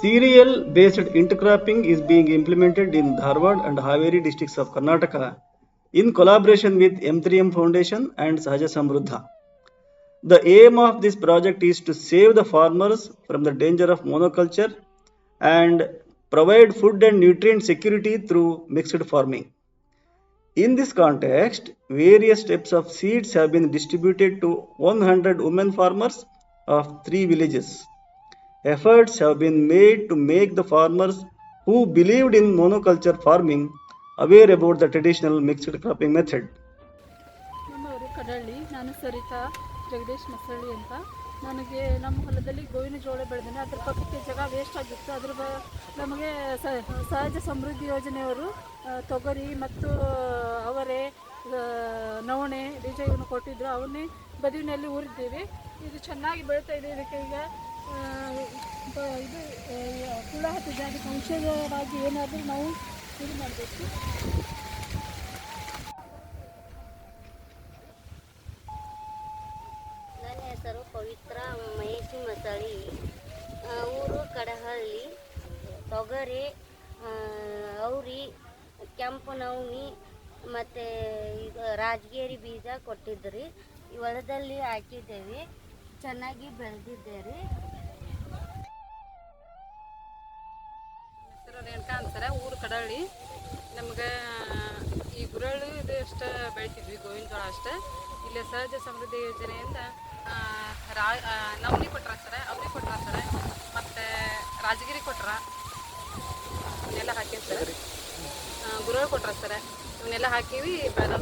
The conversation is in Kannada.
Cereal based intercropping is being implemented in Dharwad and Haveri districts of Karnataka in collaboration with M3M Foundation and Sahaja Samruddha. The aim of this project is to save the farmers from the danger of monoculture and provide food and nutrient security through mixed farming. In this context, various types of seeds have been distributed to 100 women farmers of three villages. Efforts have been made to make the farmers who believed in monoculture farming aware about the traditional mixed cropping method. ನಮ್ಮವರು ಕಡಳ್ಳಿ. ನಾನು ಸರಿತಾ ಜಗದೀಶ್ ಮಸಳ್ಳಿ ಅಂತ. ನನಗೆ ನಮ್ಮ ಹೊಲದಲ್ಲಿ ಗೋವಿನ ಜೋಳ ಬೆಳೆದೇನೆ ಅದ್ರ ಪಕ್ಕಕ್ಕೆ ಜಾಗ ವೇಸ್ಟ್ ಆಗಿತ್ತು. ಅದ್ರ ಬ ನಮಗೆ ಸಹಜ ಸಮೃದ್ಧಿ ಯೋಜನೆಯವರು ತೊಗರಿ ಮತ್ತು ಅವರೆ ನವಣೆ, ಬೀಜ ಕೊಟ್ಟಿದ್ದರು ಕೊಟ್ಟಿದ್ರು. ಅವನ್ನೇ ಬದುವಿನಲ್ಲಿ ಊರಿದ್ದೀವಿ. ಇದು ಚೆನ್ನಾಗಿ ಬೆಳೀತಾ ಇದೆ. ಇದಕ್ಕೆ ಈಗ ಇದು ಏನಾದರೂ ನಾವು ಇದು ಮಾಡಬೇಕು ನನ್ನ ಹೆಸರು ಪವಿತ್ರ ಮಹೇಶಿ ಮಸಳಿ. ಊರು ಕಡಹಳ್ಳಿ. ತೊಗರಿ ಅವ್ರಿ, ಕೆಂಪು ನವಣಿ ಮತ್ತು ಇದು ರಾಜಗಿರಿ ಬೀಜ ಕೊಟ್ಟಿದ್ರಿ. ಹೊಲದಲ್ಲಿ ಹಾಕಿದ್ದೇವೆ. ಚೆನ್ನಾಗಿ ಬೆಳೆದಿದ್ದೇವೆ ಹೆಸರು ಅಂತ ಅಂತಾರೆ, ಊರು ಕಡಳ್ಳಿ ನಮ್ಗೆ ಈ ಗುರಳು ಇದು ಅಷ್ಟು ಬೆಳಿತಿದ್ವಿ, ಗೋವಿನ ಜೋಳ ಅಷ್ಟೇ. ಇಲ್ಲಿ ಸಹಜ ಸಮೃದ್ಧಿ ಯೋಜನೆಯಿಂದ ರಾ ನವನಿ ಕೊಟ್ರ ಸರ, ಅವ್ರಿ ಕೊಟ್ರ ಸರ, ಮತ್ತು ರಾಜಗಿರಿ ಕೊಟ್ರ, ಇವನ್ನೆಲ್ಲ ಹಾಕಿವಿ ಸರ್ ಗುರಳ್ಳಿ ಕೊಟ್ರ ಸರ, ಇವನ್ನೆಲ್ಲ ಹಾಕೀವಿ ಬೆಳೆದ